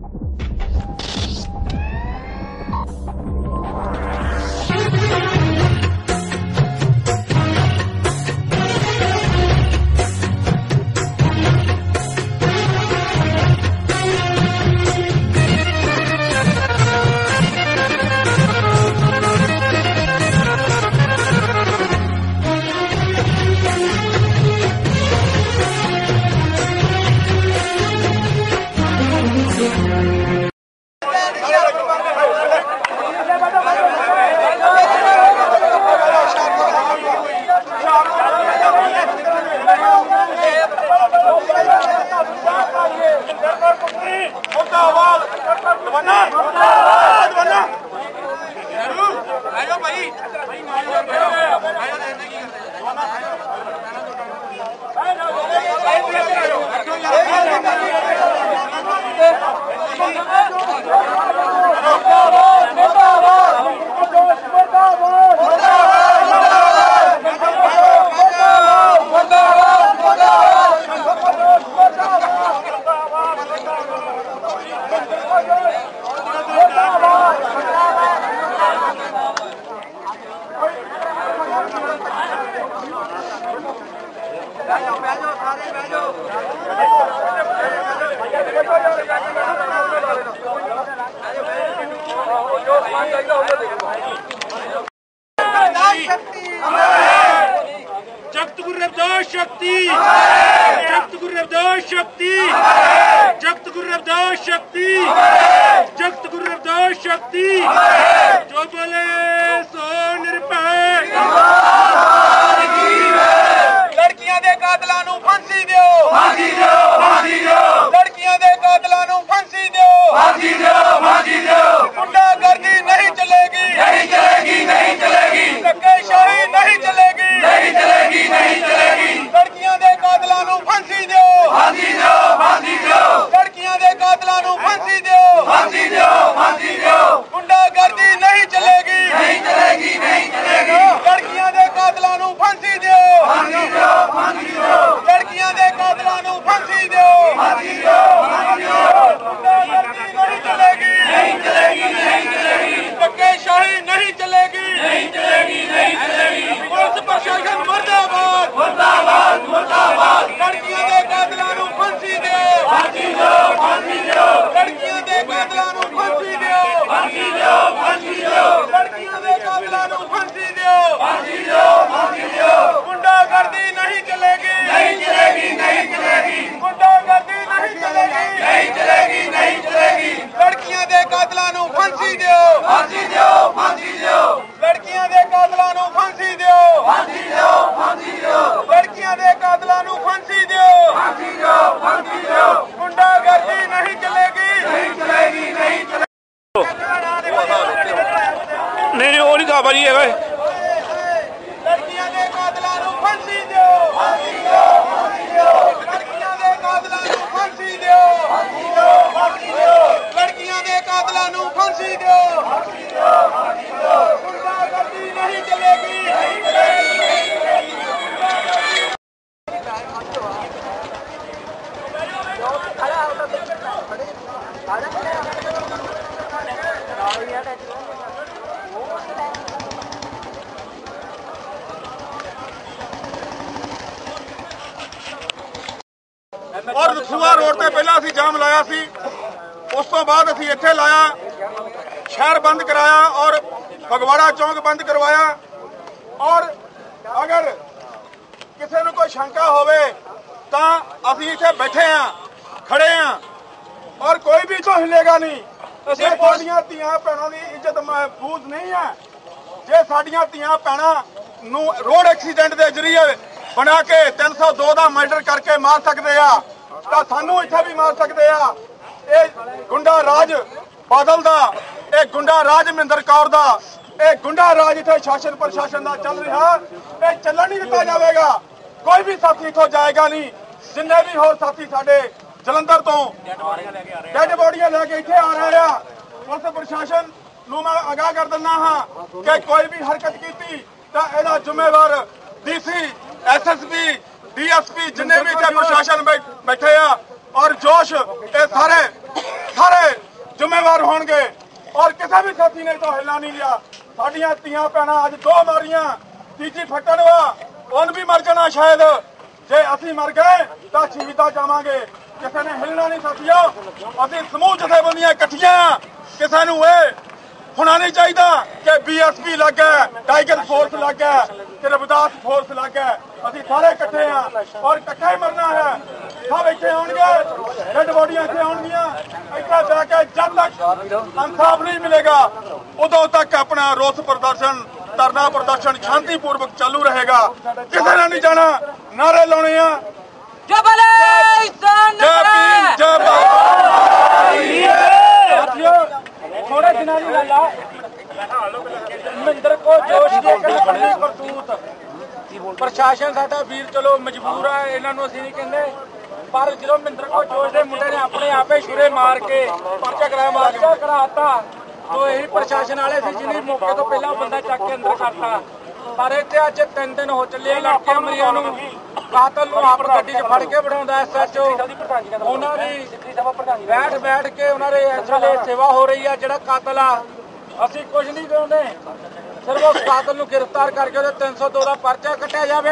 you Yeah, I know. I know. ਰਸੂਆ road ਤੇ ਪਹਿਲਾਂ ਅਸੀਂ ਜਾਮ ਲਾਇਆ ਸੀ। ਉਸ ਤੋਂ ਬਾਅਦ ਅਸੀਂ ਇੱਥੇ ਲਾਇਆ ਸ਼ਹਿਰ ਬੰਦ ਕਰਾਇਆ ਔਰ ਫਗਵਾੜਾ ਚੌਂਕ ਬੰਦ ਕਰਵਾਇਆ। ਔਰ ਅਗਰ ਕਿਸੇ ਨੂੰ ਕੋਈ ਸ਼ੰਕਾ ਹੋਵੇ ਤਾਂ ਅਸੀਂ ਇੱਥੇ ਬੈਠੇ ਆ ਖੜੇ ਆ ਔਰ ਕੋਈ ਵੀ ਤੋਂ ਹਿਲੇਗਾ ਨਹੀਂ। ਜੇ ਸਾਡੀਆਂ ਧੀਆਂ ਭੈਣਾਂ ਦੀ ਇੱਜ਼ਤ ਮਹਿਫੂਜ਼ ਨਹੀਂ ਹੈ ਜੇ ਸਾਡੀਆਂ ਧੀਆਂ ਭੈਣਾਂ ਨੂੰ ਰੋਡ ਐਕਸੀਡੈਂਟ ਦੇ ਜ਼ਰੀਏ ਬਣਾ ਕੇ 302 ਦਾ ਮਰਡਰ ਕਰਕੇ ਮਾਰ ਸਕਦੇ ਆ ਤਾਂ ਸਾਨੂੰ ਇੱਥੇ ਵੀ ਮਾਰ ਸਕਦੇ ਆ। ਇਹ ਗੁੰਡਾ ਰਾਜ ਬਾਦਲ ਦਾ, ਇਹ ਗੁੰਡਾ ਰਾਜ ਮਹਿੰਦਰ ਕੌਰ ਦਾ, ਇਹ ਗੁੰਡਾ ਰਾਜ ਇੱਥੇ ਸ਼ਾਸਨ ਪ੍ਰਸ਼ਾਸਨ ਦਾ ਚੱਲ ਰਿਹਾ। ਇਹ ਚੱਲਣ ਨਹੀਂ ਦਿੱਤਾ ਜਾਵੇਗਾ। ਕੋਈ ਵੀ ਸਾਥੀ ਇੱਥੋਂ ਜਾਏਗਾ ਨਹੀਂ। ਜਿੰਨੇ ਵੀ ਹੋਰ ਸਾਥੀ ਸਾਡੇ ਜਲੰਧਰ ਤੋਂ, ਡੈਡ ਬੋਡੀਆਂ ਲੈ ਕੇ ਇੱਥੇ ਆ ਰਹੇ ਆ। ਪੁਲਿਸ ਪ੍ਰਸ਼ਾਸਨ ਨੂੰ ਮੈਂ ਅਗਾਹ ਕਰ ਦਿੰਦਾ ਹਾਂ ਕਿ ਕੋਈ ਵੀ ਹਰਕਤ ਕੀਤੀ ਤਾਂ ਇਹਦਾ ਜ਼ਿੰਮੇਵਾਰ ਡੀਸੀ ਐਸਐਸਪੀ ਡੀਐਸਪੀ ਜਿੰਨੇ ਵੀ ਇੱਥੇ ਪ੍ਰਸ਼ਾਸਨ ਬੈਠੇ ਆ ਔਰ ਜੋਸ਼ ਇਹ ਸਾਰੇ ਸਾਰੇ ਕਿਸੇ ਨੇ ਤਾਂ ਹਿੱਲਾ ਨਹੀਂ ਲਿਆ। ਸਾਡੀਆਂ ਧੀਆਂ ਭੈਣਾਂ ਅੱਜ ਦੋ ਮਾਰੀਆਂ, ਤੀਜੀ ਫੱਟੜਵਾ ਉਹਨ ਵੀ ਮਰ ਜਾਣਾ ਸ਼ਾਇਦ। ਜੇ ਅਸੀਂ ਮਰ ਗਏ, ਤਾਂ ਸ਼ਹੀਦਾਂ ਜਾਵਾਂਗੇ। ਕਿਸੇ ਨੇ ਹਿਲਣਾ ਨਹੀਂ ਸਾਥੀਓ। ਅਸੀਂ ਸਮੂਹ ਜਥੇਬੰਦੀਆਂ ਇਕੱਠੀਆਂ ਕਿਸੇ ਨੂੰ ਇਹ ਹੋਣਾ ਨਹੀਂ ਚਾਹੀਦਾ ਕਿ ਬੀਐਸਪੀ ਲੱਗਾ ਟਾਈਗਰ ਫੋਰਸ ਲੱਗਾ ਤੇ ਰਵਿਦਾਸ ਫੋਰਸ ਲੱਗਾ ਅਸੀਂ ਸਾਰੇ ਇਕੱਠੇ ਆ ਔਰ ਇਕੱਠੇ ਹੀ ਮਰਨਾ ਹੈ। ਸਭ ਇੱਥੇ ਆਉਣਗੇ ਡੈਡ ਬੋਡੀਆਂ ਇੱਥੇ ਆਉਣਗੀਆਂ। ਇੱਥੇ ਬਹਿ ਕੇ ਜਦ ਤੱਕ ਇਨਸਾਫ ਨਹੀਂ ਮਿਲੇਗਾ ਉਦੋਂ ਤੱਕ ਆਪਣਾ ਰੋਸ ਪ੍ਰਦਰਸ਼ਨ ਧਰਨਾ ਪ੍ਰਦਰਸ਼ਨ ਸ਼ਾਂਤੀਪੂਰਵਕ ਚਾਲੂ ਰਹੇਗਾ। ਕਿਸੇ ਨੇ ਨਹੀਂ ਜਾਣਾ। ਨਾਰੇ ਲਾਉਣੇ ਆ। ਜਬਲੇ ਇਨਸਾਨ ਜੈ ਭੀਮ ਜੈ ਭਾਰਤ ਥੋੜੇ ਦਿਨਾਂ ਦੀ ਗੱਲ ਆ ਮਹਿੰਦਰ ਕੋ ਜੋਸ਼ ਦੇ ਕਿਹੜੇ ਕਰਤੂਤ ਪ੍ਰਸ਼ਾਸਨ ਸਾਡਾ ਵੀਰ ਚਲੋ ਮਜਬੂਰ ਆ, ਇਹਨਾਂ ਨੂੰ ਅਸੀਂ ਨਹੀਂ ਕਹਿੰਦੇ। ਪਰ ਜਦੋਂ ਮਹਿੰਦਰ ਕੋ ਜੋਸ਼ ਦੇ ਮੁੰਡੇ ਨੇ ਆਪਣੇ ਆਪੇ ਛੁਰੇ ਮਾਰ ਕੇ ਪਰਚਾ ਕਰਾਇਆ, ਪਰਚਾ ਕਰਾਤਾ, ਤੋ ਇਹੀ ਪ੍ਰਸ਼ਾਸਨ ਵਾਲੇ ਸੀ ਜਿਹਨੇ ਮੌਕੇ ਤੋਂ ਪਹਿਲਾਂ ਬੰਦਾ ਚੱਕ ਕੇ ਅੰਦਰ ਕਰਤਾ। ਪਰ ਇੱਥੇ ਅੱਜ ਤਿੰਨ ਦਿਨ ਹੋ ਚੱਲੇ ਲੜਕੀਆਂ ਮਰੀਆਂ ਨੂੰ। ਕਾਤਲ ਨੂੰ ਆਪ ਗੱਡੀ 'ਚ ਫੜ ਕੇ ਬਿਠਾਉਂਦਾ ਐਸਐਚਓ ਉਹਨਾਂ ਦੀ ਬੈਠ ਬੈਠ ਕੇ ਉਹਨਾਂ ਦੇ ਐਸਐਲਏ ਸੇਵਾ ਹੋ ਰਹੀ ਆ, ਜਿਹੜਾ ਕਾਤਲ ਆ। ਅਸੀਂ ਕੁਝ ਨਹੀਂ ਕਹਿੰਦੇ ਸਿਰਫ ਉਸ ਕਾਤਲ ਨੂੰ ਗ੍ਰਿਫਤਾਰ ਕਰਕੇ ਉਹਦੇ 302 ਦਾ ਪਰਚਾ ਕੱਟਿਆ ਜਾਵੇ।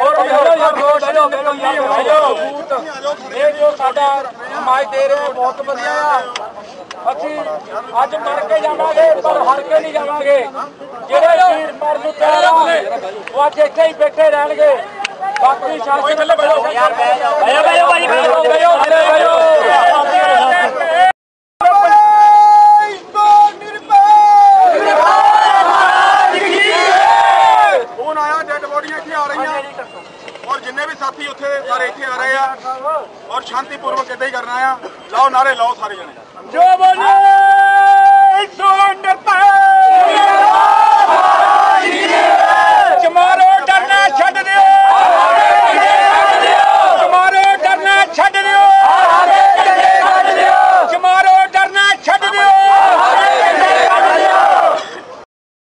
ਔਰ ਇਹ ਜੋ ਸਾਡਾ ਸਮਾਜ ਦੇ ਰਿਹਾ ਬਹੁਤ ਵਧੀਆ ਆ। ਅਸੀਂ ਅੱਜ ਮਰ ਕੇ ਜਾਵਾਂਗੇ ਪਰ ਹਰ ਕੇ ਨਹੀਂ ਜਾਵਾਂਗੇ। ਜਿਹੜੇ ਵੀਰ ਮਰਨ ਨੂੰ ਤਿਆਰ ਆ ਉਹ ਅੱਜ ਇੱਥੇ ਹੀ ਬੈਠੇ ਰਹਿਣਗੇ। ਬਾਕੀ ਸ਼ਾਸਨ ਬਹਿ ਜਾਓ ਭਾਈ ਬਹਿ ਜਾਓ ਬਹਿ ਜਾਓ ਫੋਨ ਆਇਆ ਡੈਡ ਬੋਡੀਆਂ ਇੱਥੇ ਆ ਰਹੀਆਂ ਔਰ ਜਿੰਨੇ ਵੀ ਸਾਥੀ ਉੱਥੇ ਸਾਰੇ ਇੱਥੇ ਆ ਰਹੇ ਆ ਔਰ ਸ਼ਾਂਤੀਪੂਰਵਕ ਇਦਾਂ ਹੀ ਕਰਨਾ ਆ ਲਾਓ ਨਾਰੇ ਲਾਓ ਸਾਰੇ ਜਣੇ ਜੋ ਬੋਲੇ ਸੁੰਦਰਤਾ ਚਮਾਰੋ ਡਰਨਾ ਛੱਡ ਦਿਓ ਚਮਾਰੋ ਡਰਨਾ ਛੱਡ ਦਿਓ ਚਮਾਰੋ ਡਰਨਾ ਛੱਡ ਦਿਓ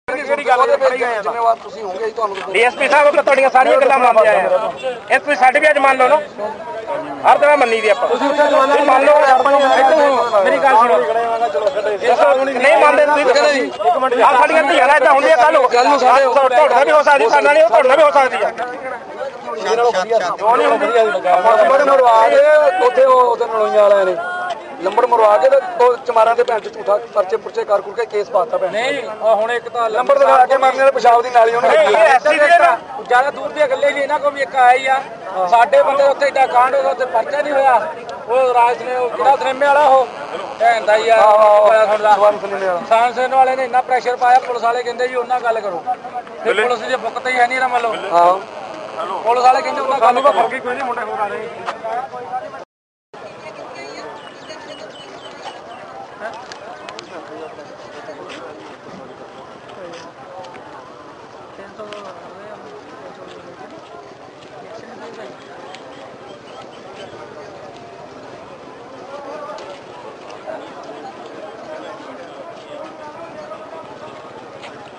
ਕਿਹੜੀ ਗੱਲ ਤੁਹਾਨੂੰ ਡੀਐਸਪੀ ਸਾਹਿਬ ਤਾਂ ਤੁਹਾਡੀਆਂ ਸਾਰੀਆਂ ਗੱਲਾਂ ਮੰਨਦੇ ਆਏ ਆ। ਇਹ ਤੁਸੀਂ ਸਾਡੇ ਵੀ ਅੱਜ ਮੰਨ ਲਓ ਨਾ। ਹਰ ਤਰ੍ਹਾਂ ਮੰਨੀ ਦੀ ਆਪਾਂ। ਤੁਸੀਂ ਮੰਨ ਲਓ ਮੇਰੀ ਗੱਲ ਸੁਣੋ। ਨਹੀਂ ਮੰਨਦੇ ਤੁਸੀਂ ਇੱਕ ਮਿੰਟ। ਆ ਸਾਡੀਆਂ ਧੀਆਂ ਨਾਲ ਇਦਾਂ ਹੁੰਦੀਆਂ ਕੱਲ ਕੱਲ ਨੂੰ ਸਾਡੇ ਤੁਹਾਡੇ ਨਾਲ ਵੀ ਹੋ ਸਕਦੀ ਸਾਡੇ ਨਾਲ ਨਹੀਂ ਉਹ ਤੁਹਾਡੇ ਨਾਲ ਵੀ ਹੋ ਸਕਦੀ ਆ। ਕਿਉਂ ਨਹੀਂ ਹੁੰਦੀ? ਲੰਬੜ ਮਰਵਾ ਕੇ ਉੱਥੇ ਉਹ ਉਹਦੇ ਨਲੋਈਆਂ ਵਾਲਿਆਂ ਨੇ। ਲੰਬੜ ਮਰਵਾ ਕੇ ਤੇ ਉਹ ਚਮਾਰਾਂ ਦੇ ਭੈਣ ਚ ਝੂਠਾ ਪਰਚੇ ਪੁਰਚੇ ਕਰ ਕੁਰ ਕੇ ਕੇਸ ਪਾਤਾ ਭੈਣ ਨਹੀਂ ਹੁਣ ਇੱਕ ਤਾਂ ਲੰਬੜ ਦਿਖਾ ਕੇ ਮਰਨੇ ਵਾਲੇ ਪਿਸ਼ਾਬ ਦੀ ਨਾਲੀ ਉਹਨੇ ਲੱਗੀ ਇਹ ਐਸੀ ਦੀ ਨਾ। ਜ਼ਿਆਦਾ ਦੂਰ ਦੀਆਂ ਗੱਲਾਂ ਹੀ ਨਹੀਂ ਇਹਨਾਂ ਕੋਲ ਵੀ ਇੱਕ ਆਇਆ ਹੀ। ਆ ਸਾਡੇ ਬੰਦੇ ਉੱਥੇ ਏਡਾ ਕਾਂਡ ਹੋਇਆ ਉੱਥੇ ਪਰਚਾ ਨਹੀਂ ਹੋਇਆ। ਉਹ ਰਾਜ ਨੇ ਉਹ ਜਿਹੜਾ ਸਿਨੇਮੇ ਵਾਲਾ ਉਹ ਭੈਣ ਦਾ ਹੀ ਆ ਪਾਇਆ ਤੁਹਾਡਾ ਸਾਂਸਨ ਵਾਲੇ। ਨੇ ਇੰਨਾ ਪ੍ਰੈਸ਼ਰ ਪਾਇਆ ਪੁਲਿਸ ਵਾਲੇ ਕਹਿੰਦੇ ਜੀ ਉਹਨਾਂ ਗੱਲ ਕਰੋ। ਤੇ ਪੁਲਿਸ ਦੀ ਬੁੱਕ ਤੇ ਹੀ ਹੈ ਨਹੀਂ ਨਾ ਮੰਨ ਲਓ ਆਹੋ ਪੁਲਿਸ ਵਾਲੇ ਕਹਿੰਦੇ ਉਹਨਾਂ ਗੱਲ ਕਰੋ ਕੋਈ ਨਹੀਂ ਮੁੰਡੇ ਹੋ ਆ ਰਹੇ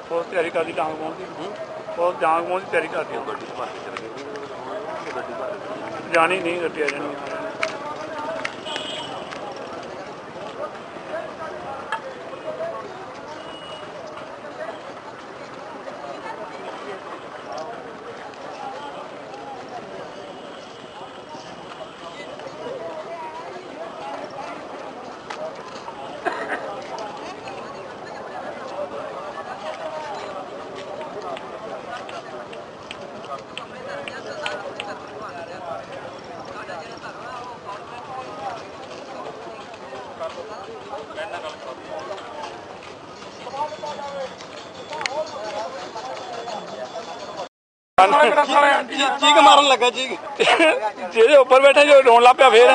ਬਹੁਤ ਤਿਆਰੀ ਕਰਦੀ ਡਾਂਗ ਪਾਉਣ ਦੀ ਬਹੁਤ ਡਾਂਗ ਪਾਉਣ ਦੀ ਤਿਆਰੀ ਕਰਦੀ ਗੱਡੀ ਜਾਣੀ ਨਹੀਂ ਗੱਡੀ ਆ ਜਾਣੀ ਚੀਕ ਮਾਰਨ ਲੱਗਾ, ਚੀਕ। ਜਿਹਦੇ ਉੱਪਰ ਬੈਠਾ ਜੋ ਰੋਣ ਲੱਗ ਪਿਆ ਫੇਰ।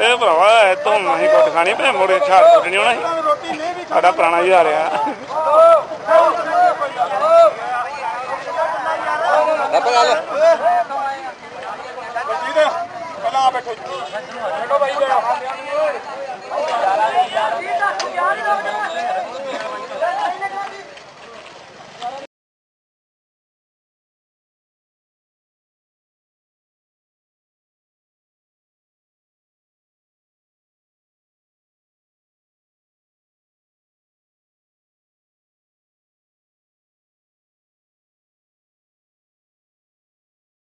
ਇਹ ਭਰਾਵਾ, ਇਹ ਨਹੀਂ ਕੁੱਟ ਖਾਣੀ ਭੈ ਮੋੜੇ ਛਾੜ ਕੁੱਟਣੀ ਹੋਣਾ ਸੀ। ਸਾਡਾ ਪੁਰਾਣਾ ਹੀ ਆ। ਰਿਹਾ ਆਪਾਂ ਗੱਲ ਪਹਿਲਾਂ ਆ ਬੈਠੋ ਜੀ। ਛੱਡੋ ਭਾਈ ਬੈਠੋ ਯਾਰ